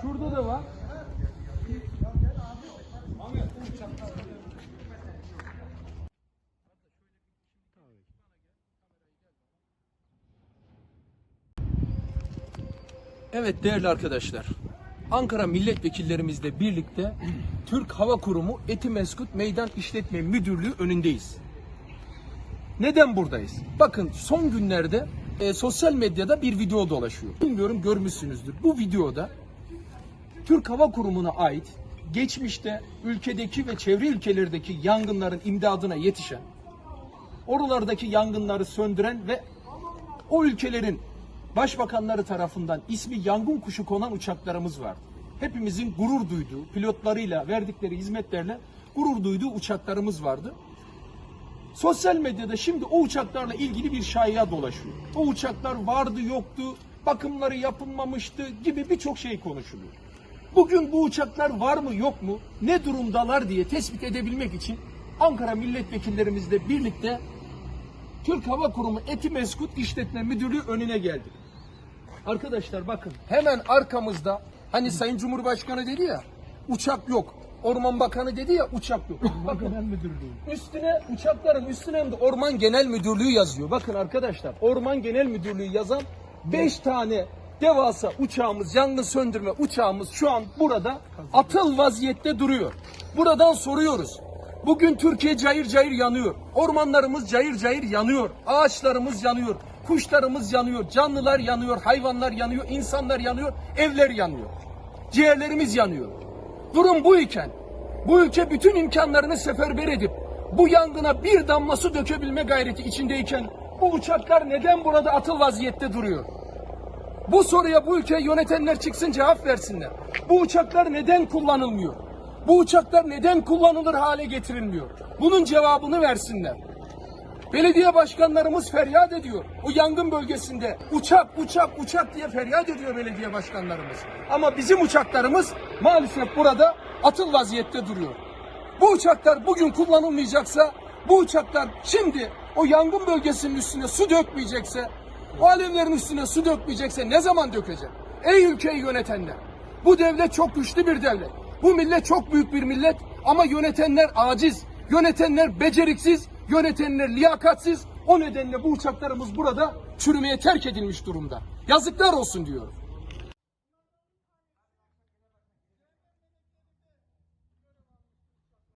Şurada da var. Evet değerli arkadaşlar. Ankara milletvekillerimizle birlikte Türk Hava Kurumu Etimeskut Meydan İşletme Müdürlüğü önündeyiz. Neden buradayız? Bakın son günlerde e, sosyal medyada bir video dolaşıyor. Bilmiyorum görmüşsünüzdür. Bu videoda Türk Hava Kurumu'na ait geçmişte ülkedeki ve çevre ülkelerdeki yangınların imdadına yetişen, oralardaki yangınları söndüren ve o ülkelerin başbakanları tarafından ismi yangın kuşu konan uçaklarımız vardı. Hepimizin gurur duyduğu, pilotlarıyla verdikleri hizmetlerle gurur duyduğu uçaklarımız vardı. Sosyal medyada şimdi o uçaklarla ilgili bir şaya dolaşıyor. O uçaklar vardı yoktu, bakımları yapılmamıştı gibi birçok şey konuşuluyor. Bugün bu uçaklar var mı yok mu, ne durumdalar diye tespit edebilmek için Ankara milletvekillerimizle birlikte Türk Hava Kurumu Etimeskut İşletme Müdürlüğü önüne geldik. Arkadaşlar bakın hemen arkamızda hani Sayın Cumhurbaşkanı dedi ya uçak yok. Orman Bakanı dedi ya uçak yok. Bakın üstüne uçakların üstüne hem de Orman Genel Müdürlüğü yazıyor. Bakın arkadaşlar Orman Genel Müdürlüğü yazan 5 tane devasa uçağımız, yangın söndürme uçağımız şu an burada atıl vaziyette duruyor. Buradan soruyoruz. Bugün Türkiye cayır cayır yanıyor. Ormanlarımız cayır cayır yanıyor. Ağaçlarımız yanıyor. Kuşlarımız yanıyor. Canlılar yanıyor. Hayvanlar yanıyor. insanlar yanıyor. Evler yanıyor. Ciğerlerimiz yanıyor. Durum bu iken bu ülke bütün imkanlarını seferber edip bu yangına bir damla su dökebilme gayreti içindeyken bu uçaklar neden burada atıl vaziyette duruyor? Bu soruya bu ülkeyi yönetenler çıksın cevap versinler. Bu uçaklar neden kullanılmıyor? Bu uçaklar neden kullanılır hale getirilmiyor? Bunun cevabını versinler. Belediye başkanlarımız feryat ediyor. O yangın bölgesinde uçak uçak uçak diye feryat ediyor belediye başkanlarımız. Ama bizim uçaklarımız maalesef burada atıl vaziyette duruyor. Bu uçaklar bugün kullanılmayacaksa, bu uçaklar şimdi o yangın bölgesinin üstüne su dökmeyecekse, o alevlerin üstüne su dökmeyecekse ne zaman dökecek? Ey ülkeyi yönetenler! Bu devlet çok güçlü bir devlet. Bu millet çok büyük bir millet ama yönetenler aciz, yönetenler beceriksiz, yönetenler liyakatsiz. O nedenle bu uçaklarımız burada çürümeye terk edilmiş durumda. Yazıklar olsun diyorum.